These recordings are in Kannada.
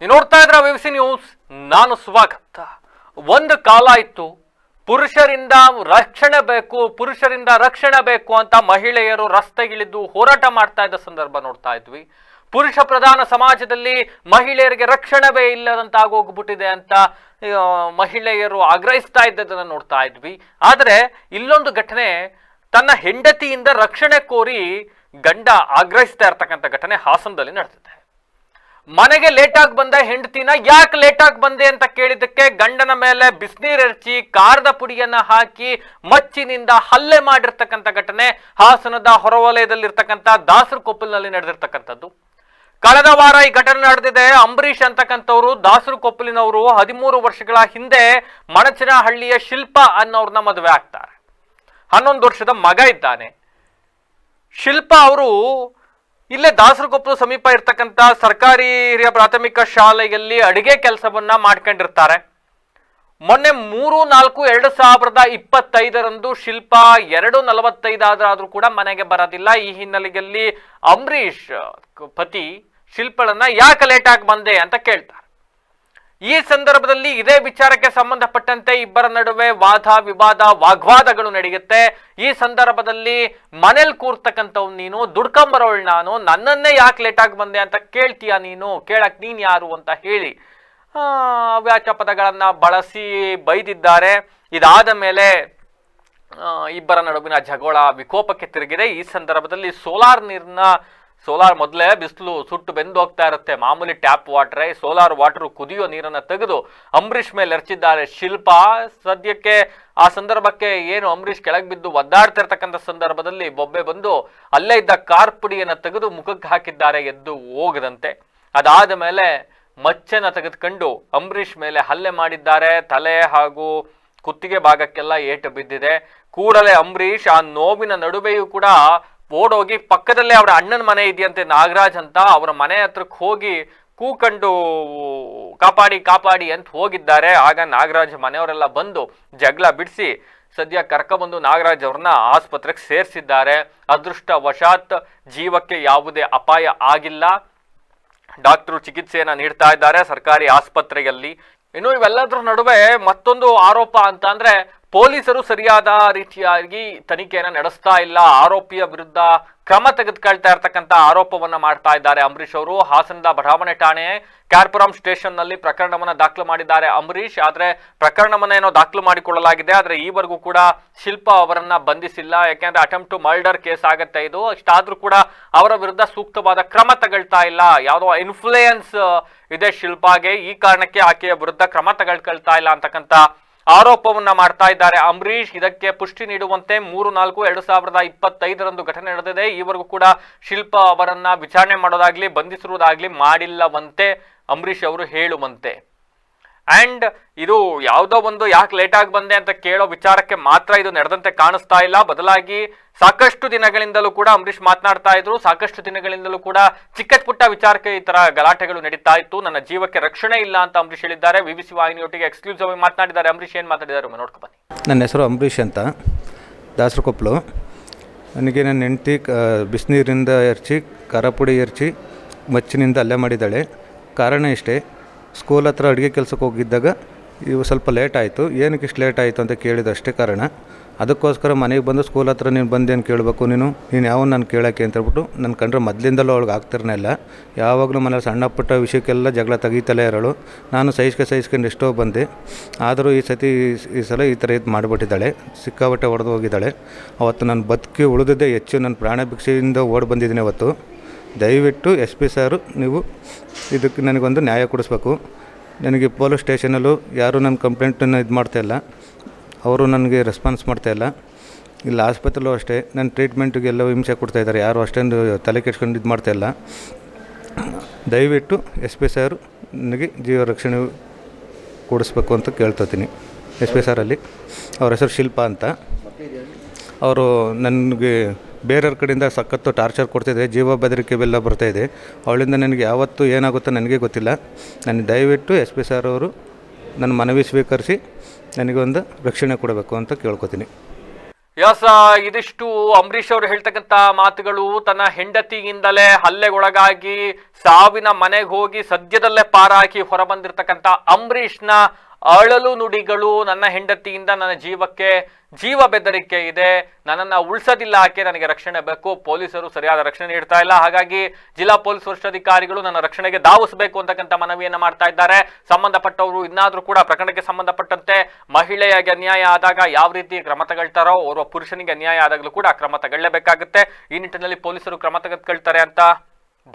ನೀವು ನೋಡ್ತಾ ಇದ್ರ ಸಿ ನ್ಯೂಸ್? ನಾನು ಸ್ವಾಗತ. ಒಂದು ಕಾಲ ಇತ್ತು, ಪುರುಷರಿಂದ ರಕ್ಷಣೆ ಬೇಕು, ಪುರುಷರಿಂದ ರಕ್ಷಣೆ ಬೇಕು ಅಂತ ಮಹಿಳೆಯರು ರಸ್ತೆಗಿಳಿದು ಹೋರಾಟ ಮಾಡ್ತಾ ಇದ್ದ ಸಂದರ್ಭ ನೋಡ್ತಾ ಇದ್ವಿ. ಪುರುಷ ಪ್ರಧಾನ ಸಮಾಜದಲ್ಲಿ ಮಹಿಳೆಯರಿಗೆ ರಕ್ಷಣವೇ ಇಲ್ಲದಂತಾಗೋಗ್ಬಿಟ್ಟಿದೆ ಅಂತ ಮಹಿಳೆಯರು ಆಗ್ರಹಿಸ್ತಾ ಇದ್ದದನ್ನು ನೋಡ್ತಾ ಇದ್ವಿ. ಆದರೆ ಇಲ್ಲೊಂದು ಘಟನೆ, ತನ್ನ ಹೆಂಡತಿಯಿಂದ ರಕ್ಷಣೆ ಕೋರಿ ಗಂಡ ಆಗ್ರಹಿಸ್ತಾ ಇರ್ತಕ್ಕಂಥ ಘಟನೆ ಹಾಸನದಲ್ಲಿ ನಡೆದಿದೆ. ಮನೆಗೆ ಲೇಟಾಗಿ ಬಂದ ಹೆಂಡತಿನ ಯಾಕೆ ಲೇಟಾಗಿ ಬಂದೆ ಅಂತ ಕೇಳಿದ್ದಕ್ಕೆ ಗಂಡನ ಮೇಲೆ ಬಿಸಿನೀರ್ ಎರಚಿ ಕಾರದ ಪುಡಿಯನ್ನ ಹಾಕಿ ಮಚ್ಚಿನಿಂದ ಹಲ್ಲೆ ಮಾಡಿರ್ತಕ್ಕಂಥ ಘಟನೆ ಹಾಸನದ ಹೊರವಲಯದಲ್ಲಿರ್ತಕ್ಕಂಥ ದಾಸರ ಕೊಪ್ಪಲಿನಲ್ಲಿ ನಡೆದಿರ್ತಕ್ಕಂಥದ್ದು. ಕಳೆದ ವಾರ ಈ ಘಟನೆ ನಡೆದಿದೆ. ಅಂಬರೀಷ್ ಅಂತಕ್ಕಂಥವ್ರು ದಾಸರು ಕೊಪ್ಪಲಿನವರು ಹದಿಮೂರು ವರ್ಷಗಳ ಹಿಂದೆ ಮಣಚನಹಳ್ಳಿಯ ಶಿಲ್ಪ ಅನ್ನೋರ್ನ ಮದುವೆ ಆಗ್ತಾರೆ. ಹನ್ನೊಂದು ವರ್ಷದ ಮಗ ಇದ್ದಾನೆ. ಶಿಲ್ಪ ಅವರು ಇಲ್ಲೇ ದಾಸರಕೊಪ್ಪಲು ಸಮೀಪ ಇರ್ತಕ್ಕಂಥ ಸರ್ಕಾರಿ ಹಿರಿಯ ಪ್ರಾಥಮಿಕ ಶಾಲೆಯಲ್ಲಿ ಅಡಿಗೆ ಕೆಲಸವನ್ನ ಮಾಡ್ಕೊಂಡಿರ್ತಾರೆ. ಮೊನ್ನೆ ಮೂರು, ನಾಲ್ಕು, ಎರಡು ಸಾವಿರದ ಇಪ್ಪತ್ತೈದರಂದು ಶಿಲ್ಪ ಎರಡು ನಲವತ್ತೈದಾದ್ರೂ ಕೂಡ ಮನೆಗೆ ಬರೋದಿಲ್ಲ. ಈ ಹಿನ್ನೆಲೆಯಲ್ಲಿ ಅಂಬರೀಷ್, ಪತಿ, ಶಿಲ್ಪಳನ್ನ ಯಾಕೆ ಲೇಟಾಗಿ ಬಂದೆ ಅಂತ ಕೇಳ್ತಾರೆ. ಈ ಸಂದರ್ಭದಲ್ಲಿ ಇದೇ ವಿಚಾರಕ್ಕೆ ಸಂಬಂಧಪಟ್ಟಂತೆ ಇಬ್ಬರ ನಡುವೆ ವಾದ ವಿವಾದ ವಾಗ್ವಾದಗಳು ನಡೆಯುತ್ತೆ. ಈ ಸಂದರ್ಭದಲ್ಲಿ ಮನೇಲಿ ಕೂರ್ತಕ್ಕಂಥವ್ ನೀನು ದುಡ್ಕೊಂಬರೋಳ್ ನಾನು ನನ್ನನ್ನೇ ಯಾಕೆ ಲೇಟಾಗಿ ಬಂದೆ ಅಂತ ಕೇಳ್ತೀಯ ನೀನು? ಕೇಳಕ್ ನೀನ್ ಯಾರು ಅಂತ ಹೇಳಿ ಆ, ವ್ಯಾಚ ಪದಗಳನ್ನ ಬಳಸಿ ಬೈದಿದ್ದಾರೆ. ಇದಾದ ಮೇಲೆ ಇಬ್ಬರ ನಡುವಿನ ಜಗಳ ವಿಕೋಪಕ್ಕೆ ತಿರುಗಿದೆ. ಈ ಸಂದರ್ಭದಲ್ಲಿ ಸೋಲಾರ್ ನೀರನ್ನ ಸೋಲಾರ್ ಮೊದಲೇ ಬಿಸಿಲು ಸುಟ್ಟು ಬೆಂದು ಹೋಗ್ತಾ ಇರುತ್ತೆ. ಮಾಮೂಲಿ ಟ್ಯಾಪ್ ವಾಟ್ರೇ, ಸೋಲಾರ್ ವಾಟರ್ ಕುದಿಯೋ ನೀರನ್ನ ತೆಗೆದು ಅಂಬರೀಷ್ ಮೇಲೆ ಎರಚಿದ್ದಾರೆ. ಶಿಲ್ಪ, ಸದ್ಯಕ್ಕೆ ಆ ಸಂದರ್ಭಕ್ಕೆ ಏನು ಅಂಬರೀಷ್ ಕೆಳಗೆ ಬಿದ್ದು ಒದ್ದಾಡ್ತಿರ್ತಕ್ಕಂಥ ಸಂದರ್ಭದಲ್ಲಿ ಬೊಬ್ಬೆ ಬಂದು ಅಲ್ಲೇ ಇದ್ದ ಕಾರ್ ಪುಡಿಯನ್ನ ತೆಗೆದು ಮುಖಕ್ಕೆ ಹಾಕಿದ್ದಾರೆ, ಎದ್ದು ಹೋಗದಂತೆ. ಅದಾದ ಮೇಲೆ ಮಚ್ಚೆನ ತೆಗೆದುಕೊಂಡು ಅಂಬರೀಷ್ ಮೇಲೆ ಹಲ್ಲೆ ಮಾಡಿದ್ದಾರೆ. ತಲೆ ಹಾಗೂ ಕುತ್ತಿಗೆ ಭಾಗಕ್ಕೆಲ್ಲ ಏಟು ಬಿದ್ದಿದೆ. ಕೂಡಲೇ ಅಂಬರೀಷ್ ಆ ನೋವಿನ ನಡುವೆಯೂ ಕೂಡ ಓಡೋಗಿ ಪಕ್ಕದಲ್ಲೇ ಅವರ ಅಣ್ಣನ ಮನೆ ಇದೆಯಂತೆ ನಾಗರಾಜ್ ಅಂತ ಅವರ ಮನೆ ಹತ್ರಕ್ಕೆ ಹೋಗಿ ಕೂಕಂಡು ಕಾಪಾಡಿ ಕಾಪಾಡಿ ಅಂತ ಹೋಗಿದ್ದಾರೆ. ಆಗ ನಾಗರಾಜ್ ಮನೆಯವರೆಲ್ಲ ಬಂದು ಜಗಳ ಬಿಡಿಸಿ ಸದ್ಯ ಕರ್ಕೊಬಂದು ನಾಗರಾಜ್ ಅವ್ರನ್ನ ಆಸ್ಪತ್ರೆಗೆ ಸೇರಿಸಿದ್ದಾರೆ. ಅದೃಷ್ಟ ವಶಾತ್ ಜೀವಕ್ಕೆ ಯಾವುದೇ ಅಪಾಯ ಆಗಿಲ್ಲ. ಡಾಕ್ಟರು ಚಿಕಿತ್ಸೆಯನ್ನು ನೀಡ್ತಾ ಇದ್ದಾರೆ ಸರ್ಕಾರಿ ಆಸ್ಪತ್ರೆಯಲ್ಲಿ. ಇನ್ನು ಇವೆಲ್ಲದರ ನಡುವೆ ಮತ್ತೊಂದು ಆರೋಪ ಅಂತ ಅಂದ್ರೆ ಪೊಲೀಸರು ಸರಿಯಾದ ರೀತಿಯಾಗಿ ತನಿಖೆಯನ್ನು ನಡೆಸ್ತಾ ಇಲ್ಲ. ಆರೋಪಿಯ ವಿರುದ್ಧ ಕ್ರಮ ತೆಗೆದುಕೊಳ್ತಾ ಇರತಕ್ಕಂತ ಆರೋಪವನ್ನ ಮಾಡ್ತಾ ಇದ್ದಾರೆ ಅಂಬರೀಷ್ ಅವರು. ಹಾಸನದ ಬಡಾವಣೆ ಠಾಣೆ ಕ್ಯಾರ್ಪುರಂ ಸ್ಟೇಷನ್ನಲ್ಲಿ ಪ್ರಕರಣವನ್ನ ದಾಖಲು ಮಾಡಿದ್ದಾರೆ ಅಂಬರೀಷ್. ಆದ್ರೆ ಪ್ರಕರಣವನ್ನ ಏನೋ ದಾಖಲು ಮಾಡಿಕೊಳ್ಳಲಾಗಿದೆ. ಆದ್ರೆ ಈವರೆಗೂ ಕೂಡ ಶಿಲ್ಪ ಅವರನ್ನ ಬಂಧಿಸಿಲ್ಲ. ಯಾಕೆಂದ್ರೆ ಅಟೆಂಪ್ಟ್ ಟು ಮರ್ಡರ್ ಕೇಸ್ ಆಗತ್ತೆ ಇದು. ಅಷ್ಟಾದ್ರೂ ಕೂಡ ಅವರ ವಿರುದ್ಧ ಸೂಕ್ತವಾದ ಕ್ರಮ ತಗೊಳ್ತಾ ಇಲ್ಲ. ಯಾವುದೋ ಇನ್ಫ್ಲೂಯೆನ್ಸ್ ಇದೆ ಶಿಲ್ಪಾಗೆ. ಈ ಕಾರಣಕ್ಕೆ ಆಕೆಯ ವಿರುದ್ಧ ಕ್ರಮ ತಗೊಳ್ಕೊಳ್ತಾ ಇಲ್ಲ ಅಂತಕ್ಕಂಥ ಆರೋಪವನ್ನ ಮಾಡ್ತಾ ಇದ್ದಾರೆ. ಅಂಬರೀಷ್ ಇದಕ್ಕೆ ಪುಷ್ಟಿ ನೀಡುವಂತೆ ಮೂರು, ನಾಲ್ಕು, ಎರಡು ಸಾವಿರದ ಇಪ್ಪತ್ತೈದರಂದು ಘಟನೆ ನಡೆದಿದೆ. ಈವರೆಗೂ ಕೂಡ ಶಿಲ್ಪ ಅವರನ್ನ ವಿಚಾರಣೆ ಮಾಡೋದಾಗ್ಲಿ, ಬಂಧಿಸಿರುವುದಾಗ್ಲಿ ಮಾಡಿಲ್ಲವಂತೆ ಅಂಬರೀಷ್ ಅವರು ಹೇಳುವಂತೆ. ಅಂಡ್ ಇದು ಯಾವುದೋ ಒಂದು ಯಾಕೆ ಲೇಟ್ ಆಗಿ ಬಂದೆ ಅಂತ ಕೇಳೋ ವಿಚಾರಕ್ಕೆ ಮಾತ್ರ ಇದು ನಡೆದಂತೆ ಕಾಣಿಸ್ತಾ ಇಲ್ಲ. ಬದಲಾಗಿ ಸಾಕಷ್ಟು ದಿನಗಳಿಂದಲೂ ಕೂಡ ಅಂಬರೀಷ್ ಮಾತನಾಡ್ತಾ ಇದ್ರು. ಸಾಕಷ್ಟು ದಿನಗಳಿಂದಲೂ ಕೂಡ ಚಿಕ್ಕ ಪುಟ್ಟ ವಿಚಾರಕ್ಕೆ ಈ ತರ ಗಲಾಟೆಗಳು ನಡೀತಾ ಇತ್ತು. ನನ್ನ ಜೀವಕ್ಕೆ ರಕ್ಷಣೆ ಇಲ್ಲ ಅಂತ ಅಂಬರೀಷ್ ಹೇಳಿದ್ದಾರೆ. ವಿ ಸಿ ವಾಹಿನಿಯೊಟ್ಟಿಗೆ ಎಕ್ಸ್ಕ್ಲೂಸಿವ್ ಆಗಿ ಮಾತನಾಡಿದ್ದಾರೆ. ಅಂಬರೀಷ್, ಏನು ಮಾತಾಡಿದ್ದಾರೆ ನೋಡ್ಕೊ ಬನ್ನಿ. ನನ್ನ ಹೆಸರು ಅಂಬರೀಷ್ ಅಂತ. ದಾಸರಕೊಪ್ಪಲು. ನನಗೆ ನನ್ನ ಹೆಂಡತಿ ಬಿಸಿನೀರಿಂದ ಎರಚಿ ಖಾರ ಪುಡಿ ಎರಚಿ, ಮಚ್ಚಿನಿಂದ ಅಲ್ಲೇ ಮಾಡಿದ್ದಾಳೆ. ಕಾರಣ ಇಷ್ಟೇ. ಸ್ಕೂಲ್ ಹತ್ರ ಅಡುಗೆ ಕೆಲಸಕ್ಕೆ ಹೋಗಿದ್ದಾಗ ಇವು ಸ್ವಲ್ಪ ಲೇಟ್ ಆಯಿತು. ಏನಕ್ಕೆ ಇಷ್ಟು ಲೇಟ್ ಆಯಿತು ಅಂತ ಕೇಳಿದಷ್ಟೇ ಕಾರಣ. ಅದಕ್ಕೋಸ್ಕರ ಮನೆಗೆ ಬಂದು ಸ್ಕೂಲ್ ಹತ್ರ ನೀನು ಬಂದೇನು ಕೇಳಬೇಕು ನೀನು? ನೀನು ಯಾವ ನಾನು ಕೇಳೋಕ್ಕೆ ಅಂತ ಹೇಳ್ಬಿಟ್ಟು ನನ್ನ ಕಂಡ್ರೆ ಮೊದಲಿಂದಲೂ ಅವಳಿಗೆ ಆಗ್ತಿರನೇ ಇಲ್ಲ. ಯಾವಾಗಲೂ ಮನೇಲಿ ಸಣ್ಣ ಪುಟ್ಟ ವಿಷಯಕ್ಕೆಲ್ಲ ಜಗಳ ತೆಗಿತಲೇ ಇರೋಳು. ನಾನು ಸಹಿಸ್ಕೆ ಸಹಿಸ್ಕೊಂಡು ಎಷ್ಟೋ ಬಂದೆ. ಆದರೂ ಈ ಸತಿ ಈ ಸಲ ಈ ಥರ ಇದು ಮಾಡಿಬಿಟ್ಟಿದ್ದಾಳೆ. ಸಿಕ್ಕಾಬಟ್ಟೆ ಹೊಡೆದು ಹೋಗಿದ್ದಾಳೆ. ಅವತ್ತು ನಾನು ಬದುಕಿ ಉಳಿದಿದ್ದೆ ಹೆಚ್ಚು. ನನ್ನ ಪ್ರಾಣ ಭಿಕ್ಷೆಯಿಂದ ಓಡಿ ಬಂದಿದ್ದೀನಿ ಅವತ್ತು. ದಯವಿಟ್ಟು ಎಸ್ ಪಿ ಸಾರು, ನೀವು ಇದಕ್ಕೆ ನನಗೊಂದು ನ್ಯಾಯ ಕೊಡಿಸ್ಬೇಕು. ನನಗೆ ಪೊಲೀಸ್ ಸ್ಟೇಷನಲ್ಲೂ ಯಾರೂ ನನ್ನ ಕಂಪ್ಲೇಂಟನ್ನು ಇದು ಮಾಡ್ತಾಯಿಲ್ಲ ಅವರು ನನಗೆ ರೆಸ್ಪಾನ್ಸ್ ಮಾಡ್ತಾಯಿಲ್ಲ ಇಲ್ಲ. ಆಸ್ಪತ್ರೆಲೂ ಅಷ್ಟೇ, ನನ್ನ ಟ್ರೀಟ್ಮೆಂಟಿಗೆಲ್ಲ ಹಿಂಸೆ ಕೊಡ್ತಾಯಿದ್ದಾರೆ ಯಾರು ಅಷ್ಟೊಂದು ತಲೆ ಕೆಡ್ಸ್ಕೊಂಡು ಇದು ಮಾಡ್ತಾಯಿಲ್ಲ ದಯವಿಟ್ಟು ಎಸ್ ಪಿ ಸಾರು, ನನಗೆ ಜೀವ ರಕ್ಷಣೆ ಕೊಡಿಸ್ಬೇಕು ಅಂತ ಕೇಳ್ಕೊತೀನಿ ಎಸ್ ಪಿ ಸಾರಲ್ಲಿ. ಅವ್ರ ಹೆಸರು ಶಿಲ್ಪ ಅಂತ. ಅವರು ನನಗೆ ಬೇರೆಯವ್ರ ಕಡೆಯಿಂದ ಸಖತ್ತು ಟಾರ್ಚರ್ ಕೊಡ್ತಿದೆ, ಜೀವ ಬೆದರಿಕೆ ಬೆಲ್ಲ ಬರ್ತಾಯಿದೆ ಅವಳಿಂದ ನನಗೆ ಯಾವತ್ತೂ ಏನಾಗುತ್ತೋ ನನಗೆ ಗೊತ್ತಿಲ್ಲ. ನನಗೆ ದಯವಿಟ್ಟು ಎಸ್ ಪಿ ಸರ್ ಅವರು ನನ್ನ ಮನವಿ ಸ್ವೀಕರಿಸಿ ನನಗೊಂದು ರಕ್ಷಣೆ ಕೊಡಬೇಕು ಅಂತ ಕೇಳ್ಕೊತೀನಿ. ಯಾಸ, ಇದಿಷ್ಟು ಅಂಬರೀಷ್ ಅವರು ಹೇಳ್ತಕ್ಕಂತ ಮಾತುಗಳು ತನ್ನ ಹೆಂಡತಿಯಿಂದಲೇ ಹಲ್ಲೆಗೊಳಗಾಗಿ ಸಾವಿನ ಮನೆಗೆ ಹೋಗಿ ಸದ್ಯದಲ್ಲೇ ಪಾರಾಕಿ ಹೊರಬಂದಿರ್ತಕ್ಕಂಥ ಅಂಬರೀಷ್ನ ಅಳಲು ನುಡಿಗಳು ನನ್ನ ಹೆಂಡತಿಯಿಂದ ನನ್ನ ಜೀವಕ್ಕೆ ಜೀವ ಬೆದರಿಕೆ ಇದೆ. ನನ್ನನ್ನು ಉಳಿಸೋದಿಲ್ಲ, ಆಕೆ ನನಗೆ ರಕ್ಷಣೆ ಬೇಕು. ಪೊಲೀಸರು ಸರಿಯಾದ ರಕ್ಷಣೆ ನೀಡ್ತಾ ಇಲ್ಲ. ಹಾಗಾಗಿ ಜಿಲ್ಲಾ ಪೊಲೀಸ್ ವರಿಷ್ಠಾಧಿಕಾರಿಗಳು ನನ್ನ ರಕ್ಷಣೆಗೆ ಧಾವಿಸಬೇಕು ಅಂತಕ್ಕಂಥ ಮನವಿಯನ್ನು ಮಾಡ್ತಾ ಇದ್ದಾರೆ. ಸಂಬಂಧಪಟ್ಟವರು ಇನ್ನಾದರೂ ಕೂಡ ಪ್ರಕರಣಕ್ಕೆ ಸಂಬಂಧಪಟ್ಟಂತೆ ಮಹಿಳೆಯಾಗಿ ಅನ್ಯಾಯ ಆದಾಗ ಯಾವ ರೀತಿ ಕ್ರಮ ತಗೊಳ್ತಾರೋ, ಓರ್ವ ಪುರುಷನಿಗೆ ಅನ್ಯಾಯ ಆದಾಗಲೂ ಕೂಡ ಕ್ರಮ ತಗೊಳ್ಳಬೇಕಾಗುತ್ತೆ. ಈ ನಿಟ್ಟಿನಲ್ಲಿ ಪೊಲೀಸರು ಕ್ರಮ ತೆಗೆದುಕೊಳ್ತಾರೆ ಅಂತ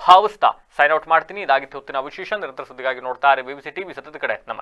ಭಾವಿಸ್ತಾ ಸೈನ್ ಔಟ್ ಮಾಡ್ತೀನಿ. ಇದಾಗಿತ್ತು ಹೊತ್ತಿನ ವಿಶೇಷ. ನಿರಂತರ ಸುದ್ದಿಗಾಗಿ ನೋಡ್ತಾ ಸಿ ಟಿ ಟಿವಿ ಸತತ ಕಡೆ ನಮ್ಮ